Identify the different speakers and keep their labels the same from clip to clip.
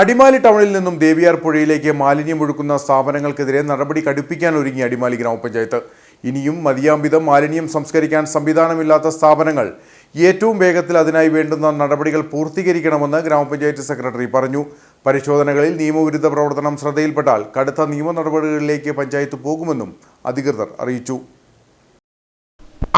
Speaker 1: അടിമാലി ടൗണിൽ നിന്നും ദേവിയാർ പുഴയിലേക്ക് മാലിന്യം ഒഴുക്കുന്ന സ്ഥാപനങ്ങൾക്കെതിരെ നടപടി കടുപ്പിക്കാൻ ഒരുങ്ങി അടിമാലി ഗ്രാമപഞ്ചായത്ത്. ഇനിയും മതിയാംവിധം മാലിന്യം സംസ്കരിക്കാൻ സംവിധാനമില്ലാത്ത സ്ഥാപനങ്ങൾ ഏറ്റവും വേഗത്തിൽ അതിനായി വേണ്ടുന്ന നടപടികൾ പൂർത്തീകരിക്കണമെന്ന് ഗ്രാമപഞ്ചായത്ത് സെക്രട്ടറി പറഞ്ഞു. പരിശോധനകളിൽ നിയമവിരുദ്ധ പ്രവർത്തനം ശ്രദ്ധയിൽപ്പെട്ടാൽ കടുത്ത നിയമ നടപടികളിലേക്ക് പഞ്ചായത്ത് പോകുമെന്നും അധികൃതർ അറിയിച്ചു.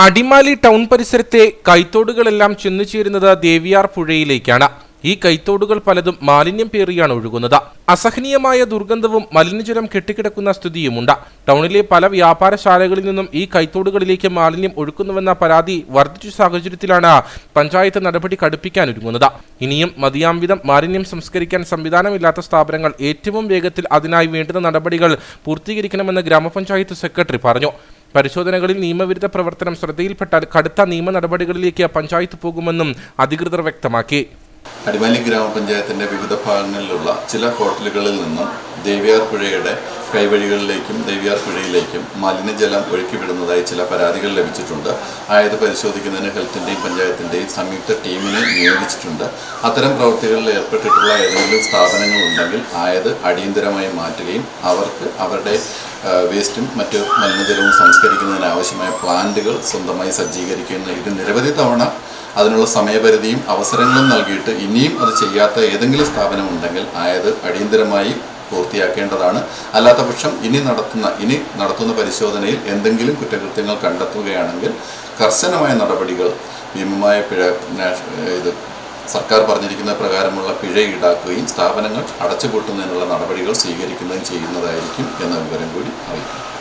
Speaker 2: അടിമാലി ടൗൺ പരിസരത്തെ കൈത്തോടുകളെല്ലാം ചെന്നു ചേരുന്നത് ദേവിയാർ പുഴയിലേക്കാണ്. ഈ കൈത്തോടുകൾ പലതും മാലിന്യം പേറിയാണ് ഒഴുകുന്നത്. അസഹനീയമായ ദുർഗന്ധവും മലിനജലം കെട്ടിക്കിടക്കുന്ന സ്ഥിതിയുമുണ്ട്. ടൗണിലെ പല വ്യാപാരശാലകളിൽ നിന്നും ഈ കൈത്തോടുകളിലേക്ക് മാലിന്യം ഒഴുക്കുന്നുവെന്ന പരാതി വർദ്ധിച്ച സാഹചര്യത്തിലാണ് പഞ്ചായത്ത് നടപടി കടുപ്പിക്കാൻ ഒരുങ്ങുന്നത്. ഇനിയും മതിയാംവിധം മാലിന്യം സംസ്കരിക്കാൻ സംവിധാനമില്ലാത്ത സ്ഥാപനങ്ങൾ ഏറ്റവും വേഗത്തിൽ അതിനായി വേണ്ടുന്ന നടപടികൾ പൂർത്തീകരിക്കണമെന്ന് ഗ്രാമപഞ്ചായത്ത് സെക്രട്ടറി പറഞ്ഞു. പരിശോധനകളിൽ നിയമവിരുദ്ധ പ്രവർത്തനം ശ്രദ്ധയിൽപ്പെട്ടാൽ കടുത്ത നിയമ നടപടികളിലേക്ക് പഞ്ചായത്ത് പോകുമെന്നും അധികൃതർ വ്യക്തമാക്കി.
Speaker 3: അടിമാലി ഗ്രാമപഞ്ചായത്തിന്റെ വിവിധ ഭാഗങ്ങളിലുള്ള ചില ഹോട്ടലുകളിൽ നിന്നും ദേവിയാർ പുഴയുടെ കൈവഴികളിലേക്കും ദേവിയാർ പുഴയിലേക്കും മലിനജലം ഒഴുക്കിവിടുന്നതായി ചില പരാതികൾ ലഭിച്ചിട്ടുണ്ട്. ആയത് പരിശോധിക്കുന്നതിന് ഹെൽത്തിന്റെയും പഞ്ചായത്തിന്റെയും സംയുക്ത ടീമിനെ നിയോഗിച്ചിട്ടുണ്ട്. അത്തരം പ്രവൃത്തികളിൽ ഏർപ്പെട്ടിട്ടുള്ള ഏതെങ്കിലും സ്ഥാപനങ്ങൾ ഉണ്ടെങ്കിൽ ആയത് അടിയന്തരമായി മാറ്റുകയും അവർക്ക് അവരുടെ വേസ്റ്റും മറ്റ് മലിനജലവും സംസ്കരിക്കുന്നതിന് ആവശ്യമായ പ്ലാന്റുകൾ സ്വന്തമായി സജ്ജീകരിക്കുന്ന ഇത് നിരവധി തവണ അതിനുള്ള സമയപരിധിയും അവസരങ്ങളും നൽകിയിട്ട് ഇനിയും അത് ചെയ്യാത്ത ഏതെങ്കിലും സ്ഥാപനമുണ്ടെങ്കിൽ ആയത് അടിയന്തരമായി പൂർത്തിയാക്കേണ്ടതാണ്. അല്ലാത്തപക്ഷം ഇനി നടത്തുന്ന ഇനി നടത്തുന്ന പരിശോധനയിൽ എന്തെങ്കിലും കുറ്റകൃത്യങ്ങൾ കണ്ടെത്തുകയാണെങ്കിൽ കർശനമായ നടപടികൾ ഭീമമായ പിഴ ഇത് സർക്കാർ പറഞ്ഞിരിക്കുന്ന പ്രകാരമുള്ള പിഴ ഈടാക്കുകയും സ്ഥാപനങ്ങൾ അടച്ചുപൂട്ടുന്നതിനുള്ള നടപടികൾ സ്വീകരിക്കുകയും ചെയ്യുന്നതായിരിക്കും എന്ന വിവരം കൂടി അറിയിക്കും.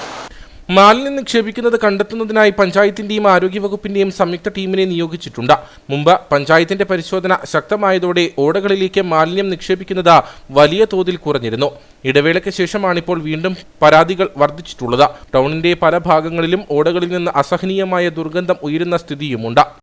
Speaker 2: മാലിന്യം നിക്ഷേപിക്കുന്നത് കണ്ടെത്തുന്നതിനായി പഞ്ചായത്തിന്റെയും ആരോഗ്യവകുപ്പിന്റെയും സംയുക്ത ടീമിനെ നിയോഗിച്ചിട്ടുണ്ട്. മുമ്പ് പഞ്ചായത്തിന്റെ പരിശോധന ശക്തമായതോടെ ഓടകളിലേക്ക് മാലിന്യം നിക്ഷേപിക്കുന്നത് വലിയ തോതിൽ കുറഞ്ഞിരുന്നു. ഇടവേളയ്ക്ക് ശേഷമാണിപ്പോൾ വീണ്ടും പരാതികൾ വർദ്ധിച്ചിട്ടുള്ളത്. ടൗണിന്റെ പല ഭാഗങ്ങളിലും ഓടകളിൽ നിന്ന് അസഹനീയമായ ദുർഗന്ധം ഉയരുന്ന സ്ഥിതിയുമുണ്ട്.